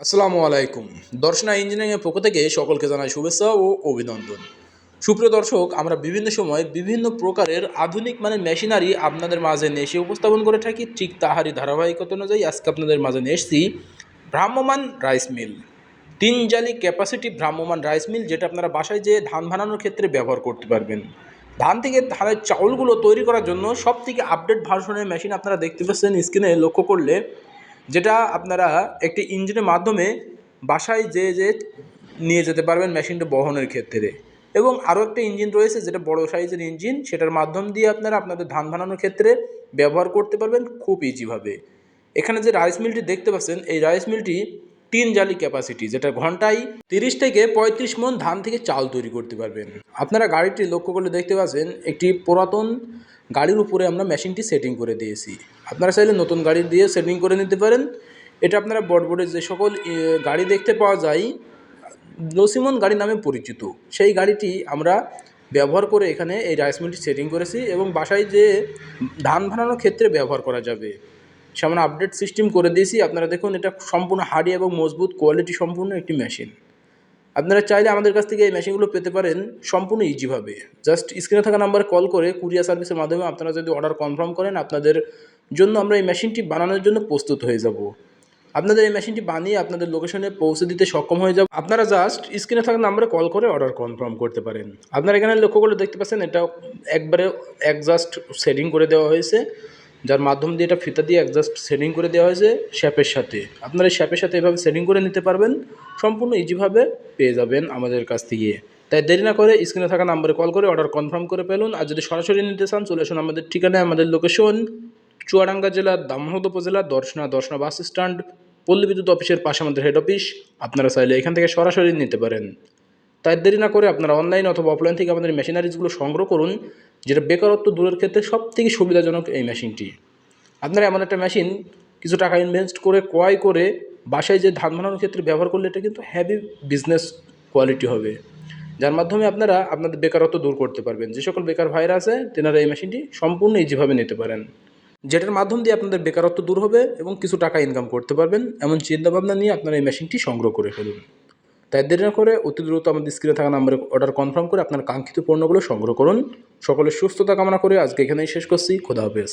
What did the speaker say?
আসসালামু আলাইকুম। দর্শনা ইঞ্জিনিয়ারিংয়ের পক্ষ থেকে সকলকে জানাই শুভেচ্ছা ও অভিনন্দন। সুপ্রিয় দর্শক, আমরা বিভিন্ন সময় বিভিন্ন প্রকারের আধুনিক মানের মেশিনারি আপনাদের মাঝে নিয়ে এসে উপস্থাপন করে থাকি। ঠিক তাহারই ধারাবাহিকতা অনুযায়ী আজকে আপনাদের মাঝে নিয়ে এসেছি ভ্রাম্যমান রাইস মিল। তিন জালি ক্যাপাসিটি ভ্রাম্যমান রাইস মিল, যেটা আপনারা বাসায় যেয়ে ধান বানানোর ক্ষেত্রে ব্যবহার করতে পারবেন। ধান থেকে ধানের চাউলগুলো তৈরি করার জন্য সব থেকে আপডেট ভার্সনের মেশিন আপনারা দেখতে পাচ্ছেন স্ক্রিনে লক্ষ্য করলে যেটা আপনারা একটি ইঞ্জিনের মাধ্যমে বাসায় যে যে নিয়ে যেতে পারবেন মেশিনটা বহনের ক্ষেত্রে। এবং আরও একটা ইঞ্জিন রয়েছে যেটা বড় সাইজের ইঞ্জিন, সেটার মাধ্যম দিয়ে আপনারা আপনাদের ধান বানানোর ক্ষেত্রে ব্যবহার করতে পারবেন খুব ইজিভাবে। এখানে যে রাইস মিলটি দেখতে পাচ্ছেন, এই রাইস মিলটি তিন জালি ক্যাপাসিটি, যেটা ঘন্টায় তিরিশ থেকে পঁয়ত্রিশ মন ধান থেকে চাল তৈরি করতে পারবেন। আপনারা গাড়িটি লক্ষ্য করলে দেখতে পাচ্ছেন, একটি পুরাতন গাড়ির উপরে আমরা মেশিনটি সেটিং করে দিয়েছি। আপনারা চাইলে নতুন গাড়ি দিয়ে সেটিং করে নিতে পারেন। এটা আপনারা বড় যে সকল গাড়ি দেখতে পাওয়া যায় লসিমন গাড়ি নামে পরিচিত। সেই গাড়িটি আমরা ব্যবহার করে এখানে এই রাইস মিলটি সেটিং করেছি এবং বাসায় যে ধান বানানোর ক্ষেত্রে ব্যবহার করা যাবে সেমন আপডেট সিস্টেম করে দিয়েছি। আপনারা দেখুন, এটা সম্পূর্ণ হার্ডি এবং মজবুত কোয়ালিটি সম্পূর্ণ একটি মেশিন। আপনারা চাইলে আমাদের কাছ থেকে এই মেশিনগুলো পেতে পারেন সম্পূর্ণ ইজিভাবে জাস্ট স্ক্রিনে থাকা নাম্বারে কল করে কুরিয়ার সার্ভিসের মাধ্যমে আপনারা যদি অর্ডার কনফার্ম করেন, আপনাদের জন্য আমরা এই মেশিনটি বানানোর জন্য প্রস্তুত হয়ে যাব। আপনাদের এই মেশিনটি বানিয়ে আপনাদের লোকেশনে পৌঁছে দিতে সক্ষম হয়ে যাব। আপনারা জাস্ট স্ক্রিনে থাকা নাম্বারে কল করে অর্ডার কনফার্ম করতে পারেন। আপনারা এখানে লক্ষ্য করলে দেখতে পাচ্ছেন, এটা একবারে একজাস্ট সেটিং করে দেওয়া হয়েছে। যার মাধ্যম দিয়ে এটা ফিতা দিয়ে একজাস্ট সেটিং করে দেওয়া হয়েছে শ্যাপের সাথে। আপনারা শ্যাপের সাথে এভাবে সেটিং করে নিতে পারবেন, সম্পূর্ণ ইজিভাবে পেয়ে যাবেন আমাদের কাছ থেকে। তাই দেরি না করে স্ক্রিনে থাকা নাম্বারে কল করে অর্ডার কনফার্ম করে পেলুন আর যদি সরাসরি নিতে চান, চলে আসুন আমাদের ঠিকানায়, আমাদের লোকেশন চুয়াডাঙ্গা জেলার দামোহদ উপজেলা, দর্শনা দর্শনা বাস স্ট্যান্ড পল্লী বিদ্যুৎ অফিসের পাশে আমাদের হেড অফিস আপনারা চাইলে এখান থেকে সরাসরি নিতে পারেন। তাই দেরি না করে আপনারা অনলাইন অথবা অফলাইন থেকে আমাদের মেশিনারিজগুলো সংগ্রহ করুন। যেটা বেকারত্ব দূরের ক্ষেত্রে সব থেকে সুবিধাজনক এই মেশিনটি। আপনারা এমন একটা মেশিন কিছু টাকা ইনভেস্ট করে, ক্রয় করে বাসায় যে ধান বানানোর ক্ষেত্রে ব্যবহার করলে এটা কিন্তু হ্যাভি বিজনেস কোয়ালিটি হবে। যার মাধ্যমে আপনারা আপনাদের বেকারত্ব দূর করতে পারবেন। যে সকল বেকার ভাইরা আছে, তেনারা এই মেশিনটি সম্পূর্ণ ইজিভাবে নিতে পারেন। যেটার মাধ্যম দিয়ে আপনাদের বেকারত্ব দূর হবে এবং কিছু টাকা ইনকাম করতে পারবেন। এমন চিন্তাভাবনা নিয়ে আপনারা এই মেশিনটি সংগ্রহ করে ফেলুন। তাই দেরি না করে অতি দ্রুত আমাদের স্ক্রিনে থাকা নাম্বারে অর্ডার কনফার্ম করে আপনার কাঙ্ক্ষিত পণ্যগুলো সংগ্রহ করুন। সকলের সুস্থতা কামনা করে আজকে এখানেই শেষ করছি। খোদা হাফেজ।